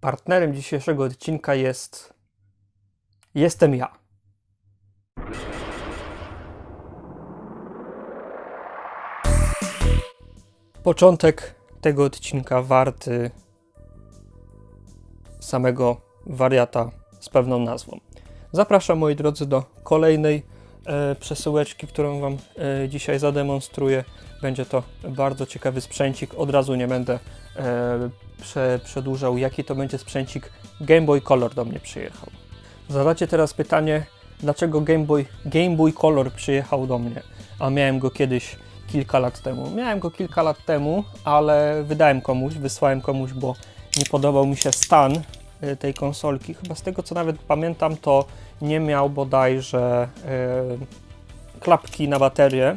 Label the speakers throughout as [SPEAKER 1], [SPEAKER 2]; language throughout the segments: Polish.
[SPEAKER 1] Partnerem dzisiejszego odcinka jest. Jestem ja. Początek tego odcinka warty samego wariata z pewną nazwą. Zapraszam moi drodzy do kolejnej e, przesyłeczki, którą Wam e, dzisiaj zademonstruję. Będzie to bardzo ciekawy sprzęcik. Od razu nie będę prze, przedłużał, jaki to będzie sprzęcik. Game Boy Color do mnie przyjechał. Zadacie teraz pytanie, dlaczego Game Boy, Game Boy Color przyjechał do mnie, a miałem go kiedyś kilka lat temu. Miałem go kilka lat temu, ale wydałem komuś, wysłałem komuś, bo nie podobał mi się stan y, tej konsolki. Chyba z tego co nawet pamiętam, to nie miał bodajże y, klapki na baterię,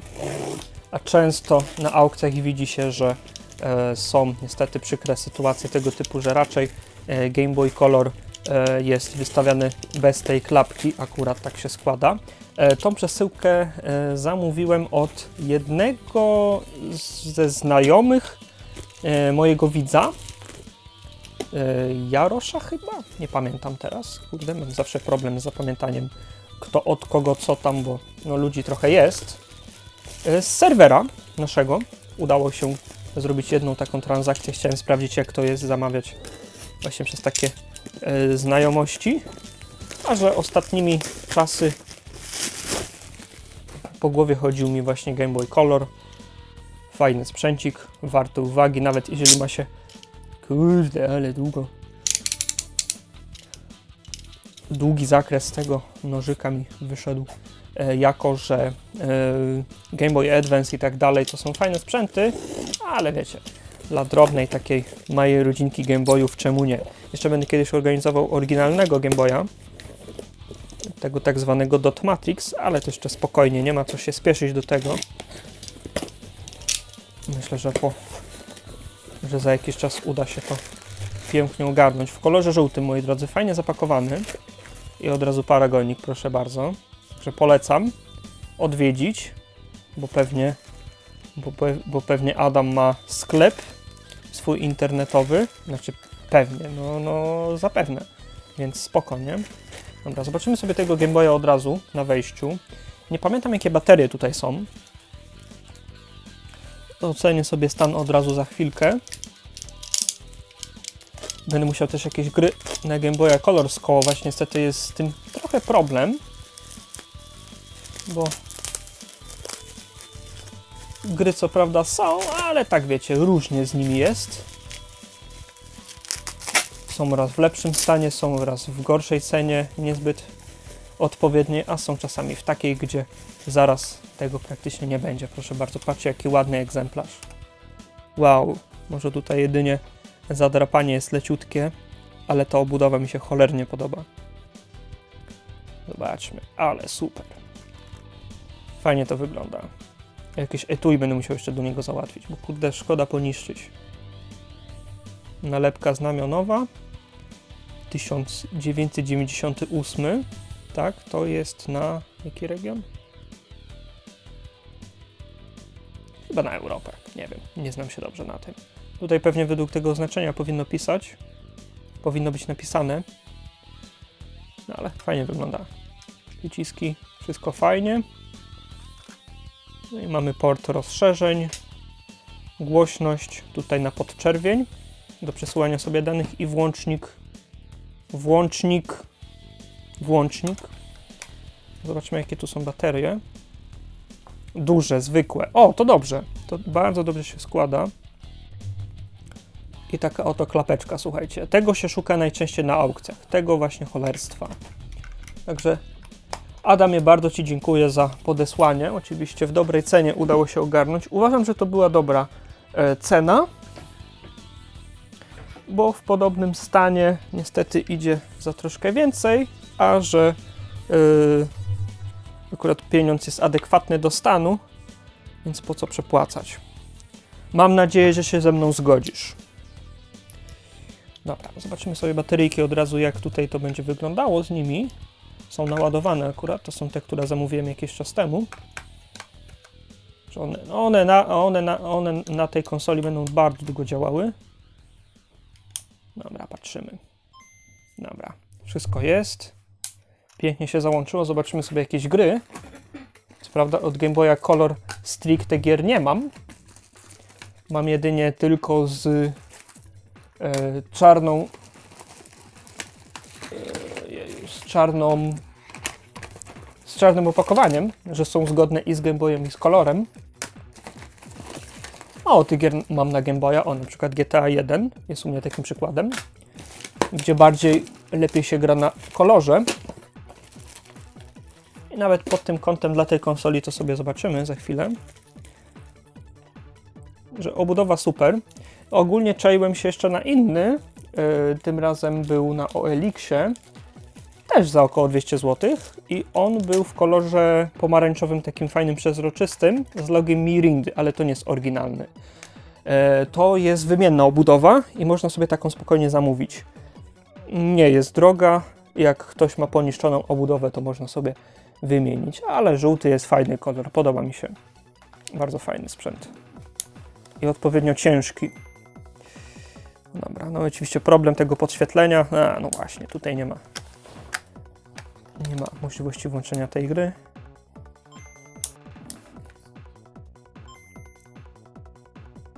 [SPEAKER 1] a często na aukcjach widzi się, że e, są niestety przykre sytuacje tego typu, że raczej e, Game Boy Color e, jest wystawiany bez tej klapki, akurat tak się składa. E, Tą przesyłkę e, zamówiłem od jednego ze znajomych e, mojego widza. E, Jarosza chyba? Nie pamiętam teraz. Kurde, mam zawsze problem z zapamiętaniem kto od kogo co tam, bo no, ludzi trochę jest. E, Z serwera naszego udało się zrobić jedną taką transakcję. Chciałem sprawdzić, jak to jest zamawiać właśnie przez takie e, znajomości. A że ostatnimi czasy po głowie chodził mi właśnie Game Boy Color. Fajny sprzęcik, warty uwagi, nawet jeżeli ma się. Kurde, ale długo. Długi zakres tego nożyka mi wyszedł. E, jako, że e, Game Boy Advance i tak dalej to są fajne sprzęty, ale wiecie, dla drobnej takiej małej rodzinki Game Boyów, czemu nie? Jeszcze będę kiedyś organizował oryginalnego Game Boya, tego tak zwanego Dot Matrix, ale to jeszcze spokojnie, nie ma co się spieszyć do tego. Myślę, że po, że za jakiś czas uda się to pięknie ogarnąć. W kolorze żółtym, moi drodzy, fajnie zapakowany. I od razu paragonik, proszę bardzo. Także polecam odwiedzić, bo pewnie, bo, pe- bo pewnie Adam ma sklep swój internetowy. Znaczy pewnie, no, no zapewne. Więc spokojnie. Dobra, zobaczymy sobie tego Game Boya od razu na wejściu. Nie pamiętam jakie baterie tutaj są. Ocenię sobie stan od razu za chwilkę. Będę musiał też jakieś gry na Game Boya Color skołować. Niestety jest z tym trochę problem. Bo gry co prawda są, ale tak wiecie, różnie z nimi jest. Są raz w lepszym stanie, są raz w gorszej cenie, niezbyt odpowiedniej, a są czasami w takiej, gdzie zaraz tego praktycznie nie będzie. Proszę bardzo, patrzcie jaki ładny egzemplarz. Wow, może tutaj jedynie zadrapanie jest leciutkie, ale ta obudowa mi się cholernie podoba. Zobaczmy, ale super. Fajnie to wygląda. Jakieś etui będę musiał jeszcze do niego załatwić, bo kurde, szkoda poniszczyć. Nalepka znamionowa 1998. Tak, to jest na jaki region? Chyba na Europę. Nie wiem, nie znam się dobrze na tym. Tutaj pewnie według tego oznaczenia powinno pisać. Powinno być napisane. No ale fajnie wygląda. Przyciski, wszystko fajnie. No i mamy port rozszerzeń. Głośność tutaj na podczerwień. Do przesyłania sobie danych i włącznik włącznik włącznik. Zobaczmy jakie tu są baterie. Duże, zwykłe. O, to dobrze, to bardzo dobrze się składa. I taka oto klapeczka, słuchajcie. Tego się szuka najczęściej na aukcjach. Tego właśnie cholerstwa. Także Adamie, bardzo Ci dziękuję za podesłanie. Oczywiście w dobrej cenie udało się ogarnąć. Uważam, że to była dobra e, cena, bo w podobnym stanie niestety idzie za troszkę więcej, a że yy, akurat pieniądz jest adekwatny do stanu, więc po co przepłacać? Mam nadzieję, że się ze mną zgodzisz. Dobra, zobaczymy sobie bateryjki od razu, jak tutaj to będzie wyglądało z nimi. Są naładowane akurat, to są te, które zamówiłem jakiś czas temu. One, one, na, one, na, one na tej konsoli będą bardzo długo działały. Dobra, patrzymy. Wszystko jest. Pięknie się załączyło. Zobaczymy sobie jakieś gry. Co prawda od Game Boya Color stricte gier nie mam. Mam jedynie tylko z e, czarną e, jeju, z czarną z czarnym opakowaniem, że są zgodne i z Game Boyem i z kolorem. O, tych gier mam na Game Boya, o na przykład GTA 1 jest u mnie takim przykładem, gdzie bardziej lepiej się gra na kolorze. I nawet pod tym kątem dla tej konsoli to sobie zobaczymy za chwilę. Że obudowa super. Ogólnie czaiłem się jeszcze na inny. Yy, tym razem był na OLX-ie. Też za około 200 zł. I on był w kolorze pomarańczowym, takim fajnym, przezroczystym, z logiem Mirindy, ale to nie jest oryginalny. Yy, to jest wymienna obudowa i można sobie taką spokojnie zamówić. Nie jest droga. Jak ktoś ma poniszczoną obudowę, to można sobie wymienić, ale żółty jest fajny kolor, podoba mi się. Bardzo fajny sprzęt. I odpowiednio ciężki. Dobra, no oczywiście problem tego podświetlenia. A, no właśnie, tutaj nie ma. Nie ma możliwości włączenia tej gry.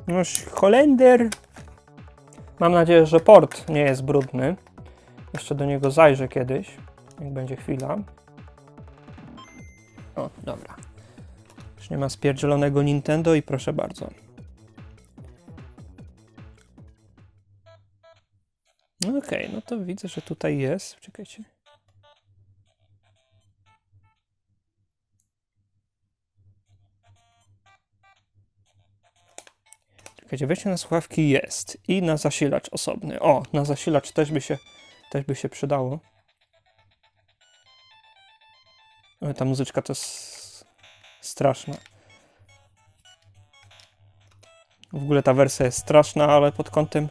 [SPEAKER 1] Noż Holender. Mam nadzieję, że port nie jest brudny. Jeszcze do niego zajrzę kiedyś, jak będzie chwila. O, dobra. Już nie ma spierdzielonego Nintendo i proszę bardzo. No Okej, no to widzę, że tutaj jest. Czekajcie. Czekajcie, wejście na słuchawki jest i na zasilacz osobny. O, na zasilacz też by się, też by się przydało. Ale ta muzyczka to jest straszna. W ogóle ta wersja jest straszna, ale pod kątem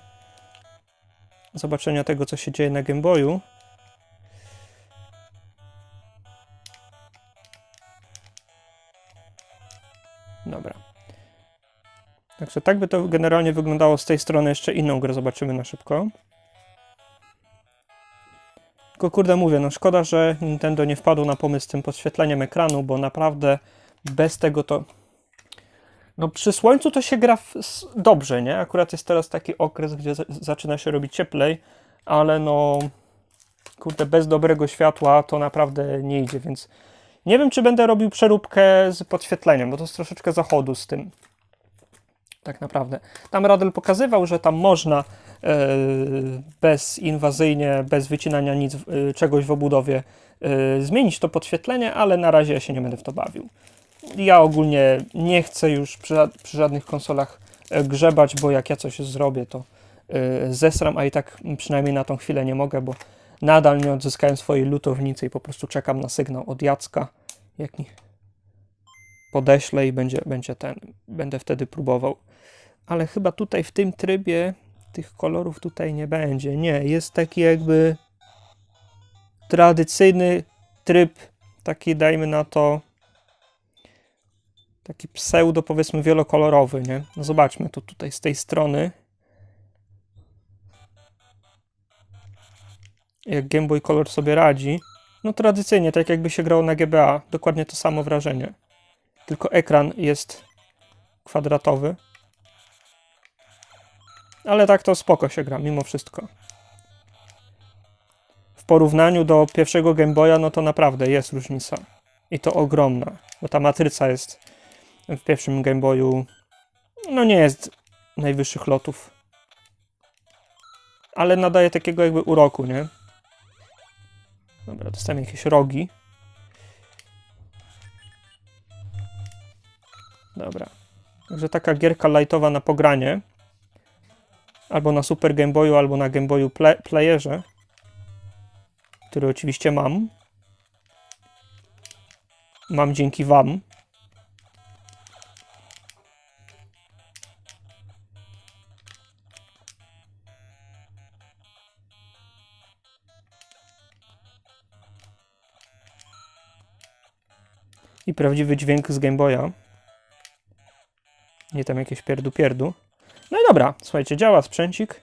[SPEAKER 1] zobaczenia tego, co się dzieje na Game Boyu. Dobra. Także tak by to generalnie wyglądało z tej strony. Jeszcze inną grę zobaczymy na szybko. Tylko kurde mówię, no szkoda, że Nintendo nie wpadło na pomysł z tym podświetleniem ekranu, bo naprawdę bez tego to... No przy słońcu to się gra w... dobrze, nie? Akurat jest teraz taki okres, gdzie za- zaczyna się robić cieplej, ale no... Kurde, bez dobrego światła to naprawdę nie idzie, więc... Nie wiem, czy będę robił przeróbkę z podświetleniem, bo to jest troszeczkę zachodu z tym. Tak naprawdę. Tam Radel pokazywał, że tam można e, bezinwazyjnie, bez wycinania nic, e, czegoś w obudowie e, zmienić to podświetlenie, ale na razie ja się nie będę w to bawił. Ja ogólnie nie chcę już przy, przy żadnych konsolach grzebać, bo jak ja coś zrobię, to zesram, a i tak przynajmniej na tą chwilę nie mogę, bo nadal nie odzyskałem swojej lutownicy i po prostu czekam na sygnał od Jacka, jak mi podeślę i będzie, będzie ten, będę wtedy próbował. Ale chyba tutaj w tym trybie tych kolorów tutaj nie będzie. Nie, jest taki jakby tradycyjny tryb, taki dajmy na to taki pseudo powiedzmy wielokolorowy, nie? No zobaczmy to tutaj z tej strony. Jak Game Boy Color sobie radzi. No tradycyjnie, tak jakby się grało na GBA. Dokładnie to samo wrażenie. Tylko ekran jest kwadratowy. Ale tak to spoko się gra, mimo wszystko. W porównaniu do pierwszego Game Boya, no to naprawdę jest różnica. I to ogromna, bo ta matryca jest w pierwszym Game Boyu, no nie jest najwyższych lotów. Ale nadaje takiego jakby uroku, nie? Dobra, dostałem jakieś rogi. Dobra. Także taka gierka lightowa na pogranie. Albo na Super Game Boyu, albo na Game Boyu play Playerze. Który oczywiście mam. Mam dzięki Wam. I prawdziwy dźwięk z Game Boya. Nie tam jakieś pierdu pierdu. No i dobra, słuchajcie, działa sprzęcik.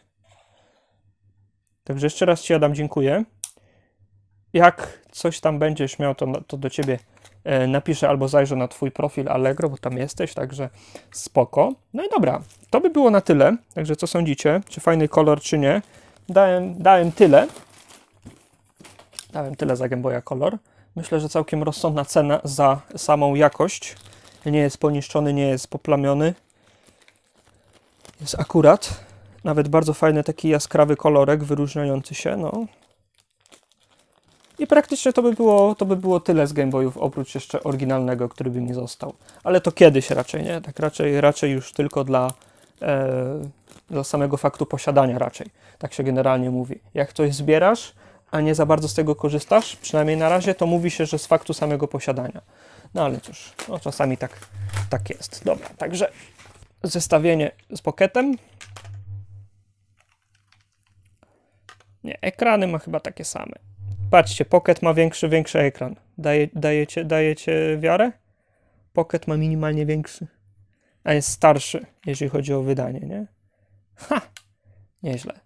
[SPEAKER 1] Także jeszcze raz Ci Adam dziękuję. jak coś tam będziesz miał, to, to do ciebie e, napiszę albo zajrzę na twój profil Allegro, bo tam jesteś, także spoko. No i dobra, to by było na tyle. Także co sądzicie? Czy fajny kolor, czy nie? Dałem, dałem tyle. Dałem tyle za Game Color. Myślę, że całkiem rozsądna cena za samą jakość. Nie jest poniszczony, nie jest poplamiony. Jest akurat. Nawet bardzo fajny taki jaskrawy kolorek, wyróżniający się, no. I praktycznie to by było, to by było tyle z Game Boyów, oprócz jeszcze oryginalnego, który by mi został. Ale to kiedyś raczej, nie? Tak raczej, raczej już tylko dla, e, dla samego faktu posiadania raczej. Tak się generalnie mówi. Jak coś zbierasz, a nie za bardzo z tego korzystasz, przynajmniej na razie, to mówi się, że z faktu samego posiadania. No ale cóż, no czasami tak, tak jest. Dobra, także zestawienie z Pocketem. Nie, ekrany ma chyba takie same. Patrzcie, Pocket ma większy, większy ekran. Daje, dajecie, dajecie wiarę? Pocket ma minimalnie większy, a jest starszy, jeżeli chodzi o wydanie, nie? Ha! Nieźle.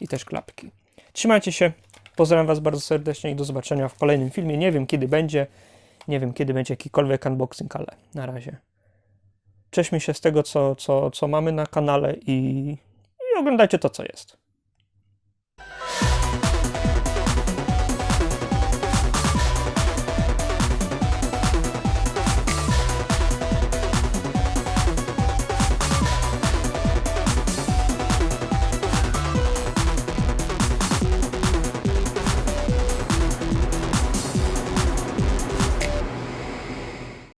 [SPEAKER 1] I też klapki. Trzymajcie się. Pozdrawiam Was bardzo serdecznie i do zobaczenia w kolejnym filmie. Nie wiem kiedy będzie. Nie wiem kiedy będzie jakikolwiek unboxing, ale na razie. Cieszmy się z tego, co, co, co mamy na kanale i, i oglądajcie to, co jest.